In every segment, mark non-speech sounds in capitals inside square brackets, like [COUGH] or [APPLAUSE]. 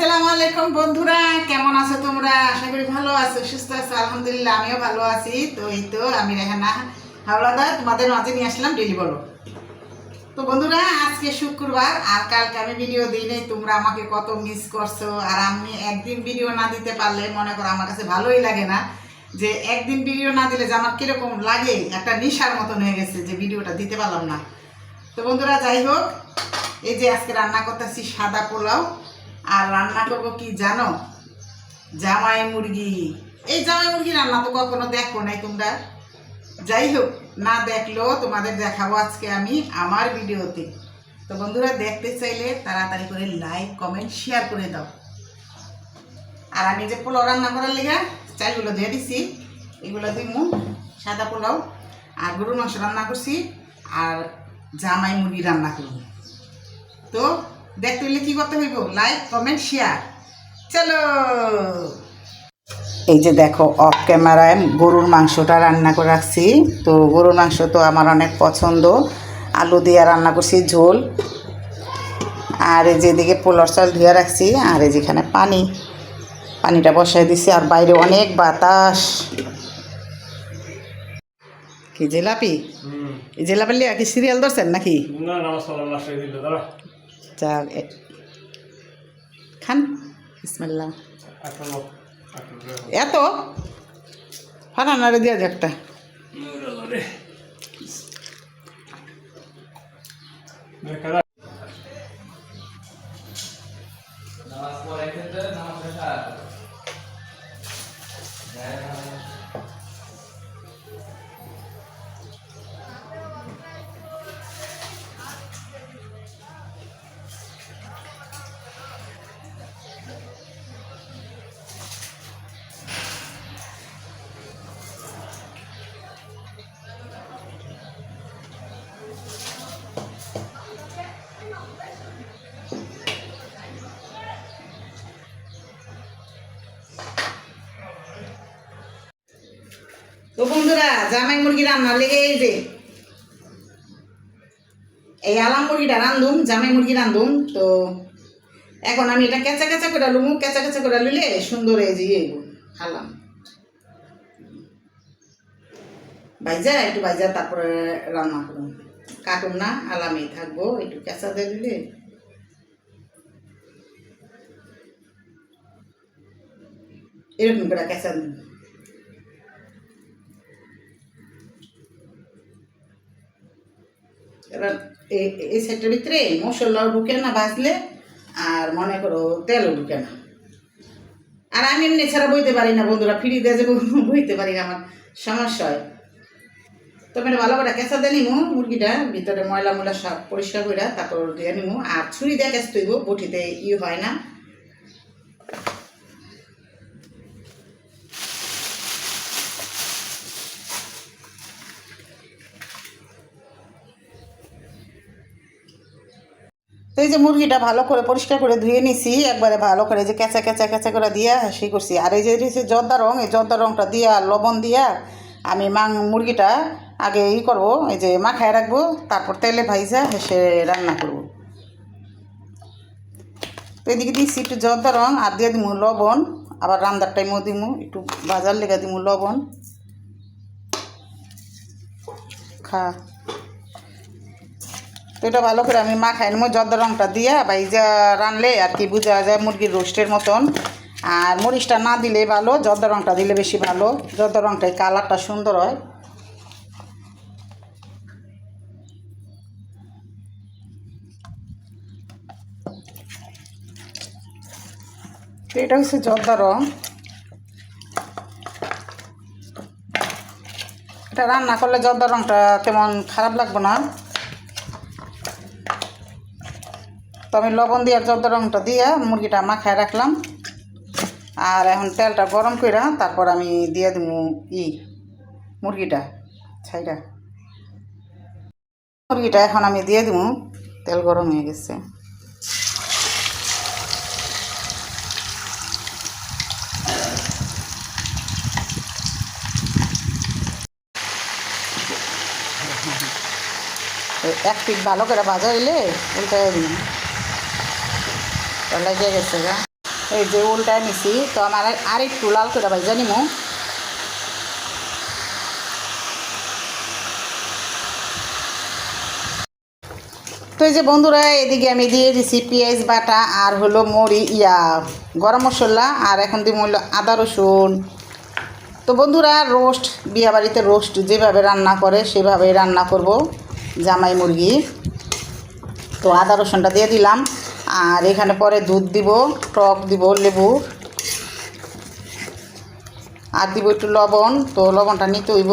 আসসালামু আলাইকুম বন্ধুরা, কেমন আছো তোমরা? আশা করি ভালো আছো, সুস্থ আছো, আলহামদুলিল্লাহ, আমিও ভালো আছি। তো এই তো আমি রেহানা হাওলাদার, তোমাদের মাঝে নিয়ে আসলাম ডেলি বলো। তো বন্ধুরা, আজকে শুক্রবার, আর কালকে আমি ভিডিও দিই নাই, তোমরা আমাকে কত মিস করছ, আর আমি একদিন ভিডিও না দিতে পারলে মনে করো আমার কাছে ভালোই লাগে না, যে একদিন ভিডিও না দিলে যে আমার কীরকম লাগে, একটা নেশার মতন হয়ে গেছে যে ভিডিওটা দিতে পারলাম না। তো বন্ধুরা, যাই হোক, এই যে আজকে রান্না করতেছি সাদা পোলাও আর রান্না করব কি জানো? জামাই মুরগি। এই জামাই মুরগি রান্না তো কখনো দেখো নাই তোমরা। যাই হোক, না দেখলেও তোমাদের দেখাবো আজকে আমি আমার ভিডিওতে। তো বন্ধুরা, দেখতে চাইলে তাড়াতাড়ি করে লাইক কমেন্ট শেয়ার করে দাও। আর আমি যে পোলাও রান্না করার লেগে চালগুলো দিয়ে দিছি, এগুলো দিমু, সাদা পোলাও আর গরুর মাংস রান্না করছি, আর জামাই মুরগি রান্না করব। তো দেখতে হলে কি করতে হইব? লাইক কমেন্ট শেয়ার চলো। এই যে দেখো অফ ক্যামেরায় গরুর মাংসটা রান্না করে রাখছি। তো গরুর মাংস তো আমার অনেক পছন্দ। আলু দিয়ে রান্না করছি ঝোল। আর এই যেদিকে পোলার চাল ধুয়ে রাখছি আর এই যেখানে পানি। পানিটা বসাই দিছি আর বাইরে অনেক বাতাস। কি জেলাপি? এই কি সিরিয়াল ধরছেন নাকি? না না মশলা মাসে দিল দাঁড়া চা এ- খান আঠারো এত ফানানারে দিয়া যে একটা যাক তো বন্ধুরা, জামাই মুরগি রান্নার লেগে এই যে, এই আলাম মুরগিটা রান্ধুম জামাই মুরগি রান্ধুম তো এখন আমি এটা কেঁচা কেঁচা করে লুমু, কেঁচা কেঁচা করে লুলে সুন্দর এই যে ইয়ে আলাম বাইজা একটু বাইজা তারপরে রান্না করুন কাটুন না, আলামেই থাকব, একটু কেঁচা দিয়ে দিলে। এরকম করে কেঁচা দিন এবার এই- সেটের ভিতরে মশলাও ঢুকে না ভাজলে আর মনে করো তেলও ঢুকে না। আর আমি এমনি ছাড়া বইতে পারি না বন্ধুরা, ফ্রি দিয়ে যাব বইতে পারি না, আমার সমস্যা হয়। তবে ভালো করে কেঁচা দিয়ে নিমু, মুরগিটা ভিতরে ময়লা ময়লা সব পরিষ্কার করে তারপর দিয়ে নিমু। আর ছুরি দিয়ে কেঁচতে হইব বটিতে ই হয় না। এই যে মুরগিটা ভালো করে পরিষ্কার করে ধুয়ে নিছি, একবারে ভালো করে যে কেঁচা কেঁচা কেঁচা করে দিয়া সে করছি। আর এই যে রয়েছে জর্দা রং, এই জর্দা রংটা দিয়া লবণ দিয়া আমি মাং, মুরগিটা আগে ই করব, এই যে মাখায় রাখব, তারপর তেলে ভাইজা সে রান্না করব। তো এদিকে দিচ্ছি একটু জর্দা রং, আর দিয়ে দিমু লবণ, আবার রান্নার টাইমও দিমু, একটু বাজার লেগে দিমু লবণ। খা। তো এটা ভালো করে আমি মাখাই নেব জর্দা রঙটা দিয়ে বাইজা রানলে আর কি বোঝা যায় মুরগির রোস্টের মতন। আর মরিচটা না দিলে ভালো জর্দা রঙটা দিলে বেশি ভালো। জর্দা রঙটাই কালারটা সুন্দর হয়। এটা হচ্ছে জর্দা রং। এটা রান্না করলে জর্দা রঙটা তেমন খারাপ লাগবে না। তো আমি লবণ দিয়ে জর্দা রঙটা দিয়ে মুরগিটা মাখায় রাখলাম। আর এখন তেলটা গরম করে তারপর আমি দিয়ে দেবো ই মুরগিটা ছাইটা মুরগিটা এখন আমি দিয়ে দেবো তেল গরম হয়ে গেছে। এক পিঠ ভালো করে ভাজা হইলে উল্টে দিন গেছে গা। এই যে উল্টায় নিছি, তো আমার আর একটু লাল করে ভাই জানিমু তো এই যে বন্ধুরা, এদিকে আমি দিয়ে দিছি পেঁয়াজ বাটা আর হলো মরি ইয়া, গরম মশলা, আর এখন দিব হলো আদা রসুন। তো বন্ধুরা, রোস্ট, বিয়াবাড়িতে রোস্ট যেভাবে রান্না করে, সেভাবেই রান্না করব জামাই মুরগি। তো আদা রসুনটা দিয়ে দিলাম। আর এখানে পরে দুধ দিব, টক দিব, লেবু। আর দিব একটু লবণ, তো লবণটা নিতে হইব।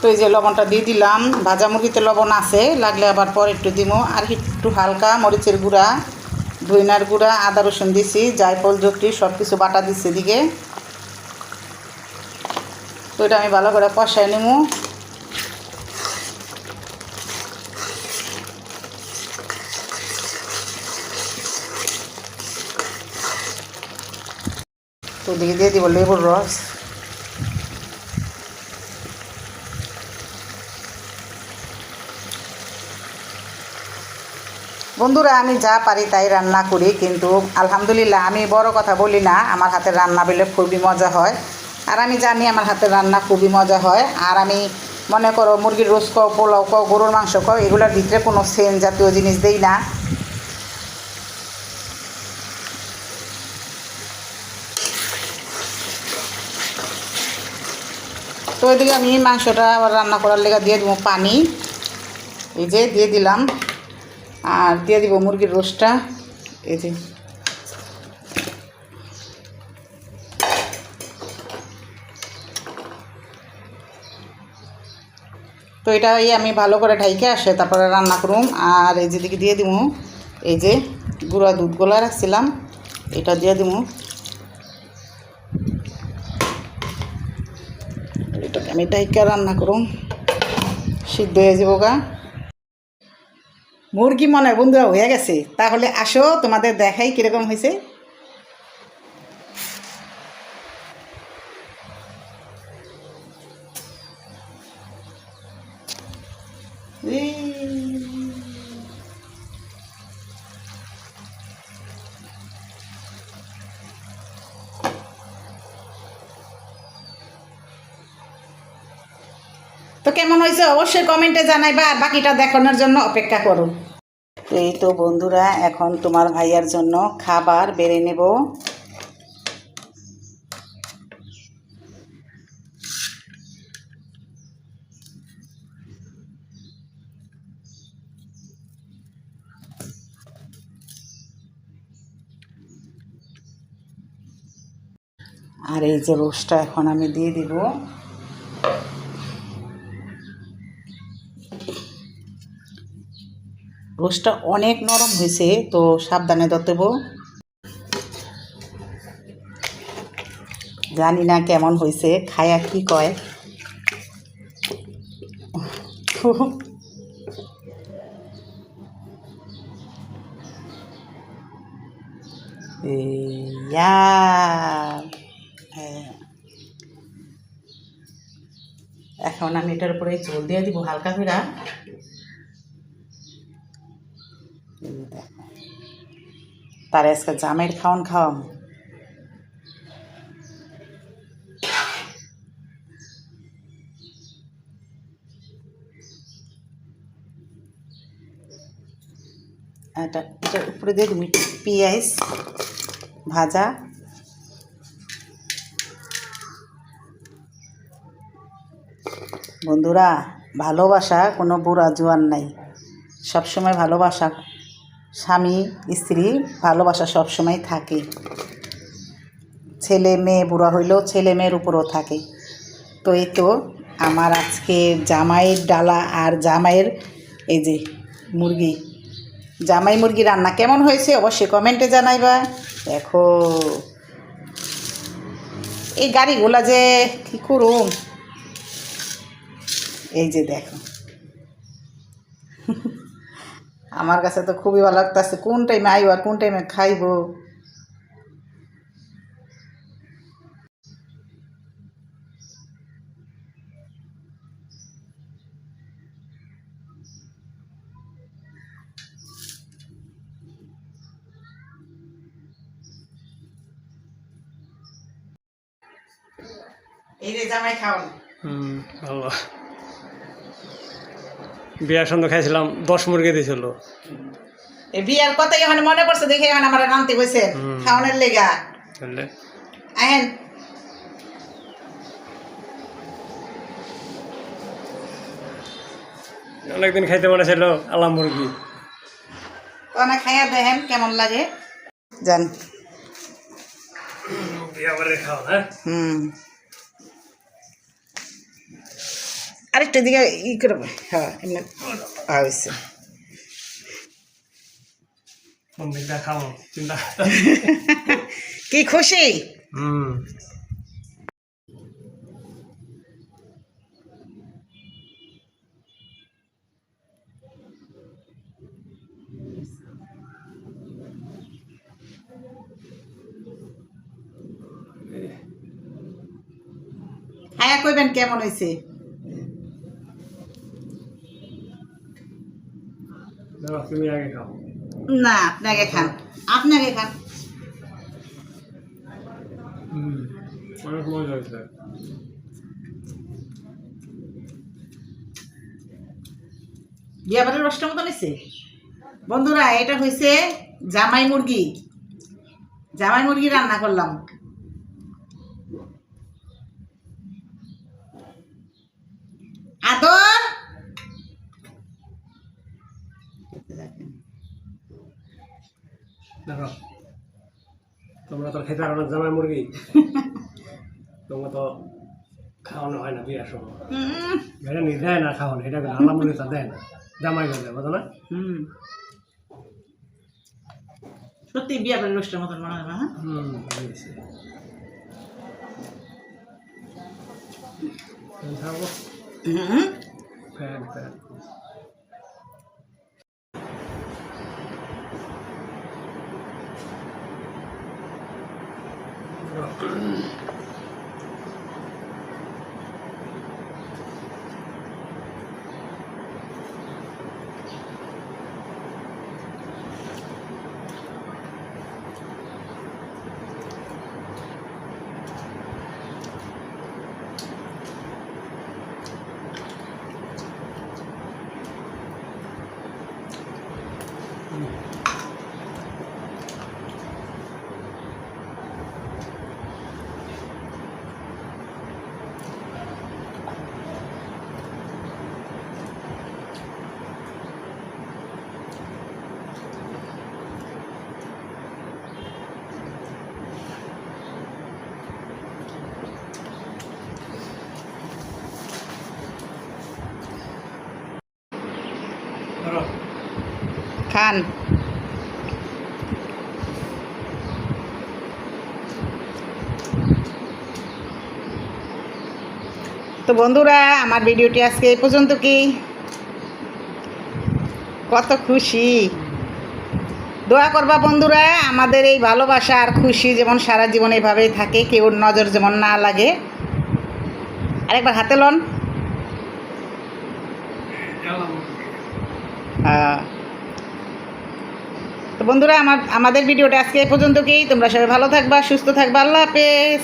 তো এই যে লবণটা দিয়ে দিলাম, ভাজা মুরগিতে লবণ আছে, লাগলে আবার পরে একটু দিব। আর একটু হালকা মরিচের গুঁড়া, ধইনার গুঁড়া, আদা রসুন দিছি, জায়ফল জটি সব কিছু বাটা দিচ্ছি এদিকে। তো এটা আমি ভালো করে কষাই নেব। তো দিয়ে দিয়ে দিব লেবুর রস। বন্ধুরা, আমি যা পারি তাই রান্না করি, কিন্তু আলহামদুলিল্লাহ আমি বড় কথা বলি না, আমার হাতের রান্না বলে খুবই মজা হয়। আর আমি জানি আমার হাতের রান্না খুবই মজা হয়। আর আমি মনে করো মুরগির রোজ কও, পোলাও কও, গরুর মাংস কও, এগুলোর ভিতরে কোনো সেন জাতীয় জিনিস দেই না। তো এদিকে আমি মাংসটা আবার রান্না করার লেগে দিয়ে দেবো পানি। এই যে দিয়ে দিলাম। আর দিয়ে দিব মুরগির রোস্টটা। এই যে। তো এটা এই আমি ভালো করে ঢাইকে আসে, তারপরে রান্না করুম। আর এই যেদিকে দিয়ে দিব এই যে গুঁড়া দুধ গোলা রাখছিলাম, এটা দিয়ে দিব আমি ডাইকা রান্না করুম। সিদ্ধ হয়ে যাব গা। মুরগি মনে বন্ধুরা হয়ে গেছে। তাহলে আসো, তোমাদের দেখাই কীরকম হয়েছে। তো কেমন হয়েছে? অবশ্যই কমেন্টে জানাইবা আর বাকিটা দেখানোর জন্য অপেক্ষা করো। এই তো বন্ধুরা, এখন তোমার ভাইয়ার জন্য খাবার বেড়ে নেব। আর এই যে রোস্টটা এখন আমি দিয়ে দিব। রোস্টটা অনেক নরম হয়েছে, তো সাবধানে ধরতেব জানি না কেমন হয়েছে, খায়া কি কয়। [LAUGHS] হ্যাঁ। এখন আমি এটার উপরে জল দিয়ে দিব হালকা করে। তার আজকে জামের খাওয়ান খাওয়াম। এটা এটার উপরে দিয়ে দিবি, পেঁয়াজ ভাজা। বন্ধুরা, ভালোবাসা কোনো বুড়া জোয়ান নাই। সবসময় ভালোবাসা। স্বামী, স্ত্রী ভালোবাসা সবসময় থাকে। ছেলে মেয়ে বুড়া হইলেও ছেলে মেয়ের উপরও থাকে। তো এই তো আমার আজকে জামাইয়ের ডালা আর জামাইয়ের এই যে মুরগি। জামাই মুরগি রান্না কেমন হয়েছে অবশ্যই কমেন্টে জানাইবা। দেখো, এই গাড়িগুলা যে কী করুম। এই যে দেখো। আমার কাছে তো খুবই ভালো লাগতেছে কোন টাইমে আইব আর কোন টাইমে খাইব? এই রে জামাই খাওয়ান। হুম ভালো। বিয়ার সন্ধ্যে খাইছিলাম দশ মুরগি দিয়েছিল এই বিয়ার কথা এখানে মনে পড়ছে দেখে এখানে আমার রানতে বসে খাওয়ানোর লেগা। আহেন। অনেকদিন খাইতে মনে ছিল আলাম মুরগি। অনেক খাইয়া দেখেন কেমন লাগে। জান হ্যাঁ? হুম। আরেকটা দিকে ই করব হ্যাঁ এমনি হয়েছে কি খুশি? হুম। খায়া কইবেন কেমন হয়েছে দাও, তুমি আগে খাও না আপনাকে খান। আপনাকে খান। হুম অনেক মজা হয়েছে। বিয়াবারের রসটা মতো নিছে? বন্ধুরা এটা হয়েছে জামাই মুরগি। জামাই মুরগি রান্না করলাম। দেখো তোমরা তো খেতে পারো না জামাই মুরগি। [LAUGHS] তোমরা তো খাওয়ানো হয় না বিয়ার সময় এটা নি দেয় না খাওয়ানো এটা আলাম মুরগি তো দেয় না। জামাই করে দেয় না? হুম। সত্যি বিয়াবারের রসটার মতন মনে হয় হ্যাঁ? হুম খাব হুম। Fan fan. খান তো বন্ধুরা, আমার ভিডিওটি আজকে এই পর্যন্ত কি? কত খুশি। দোয়া করবা বন্ধুরা, আমাদের এই ভালোবাসা আর খুশি যেমন সারা জীবন এভাবেই থাকে কেউ নজর যেমন না লাগে। আরেকবার হাতে লন। তো বন্ধুরা, আমার আমাদের ভিডিওটা আজকে এ পর্যন্ত কি তোমরা সবাই ভালো থাকবা, সুস্থ থাকবা। আল্লাহ হাফেজ।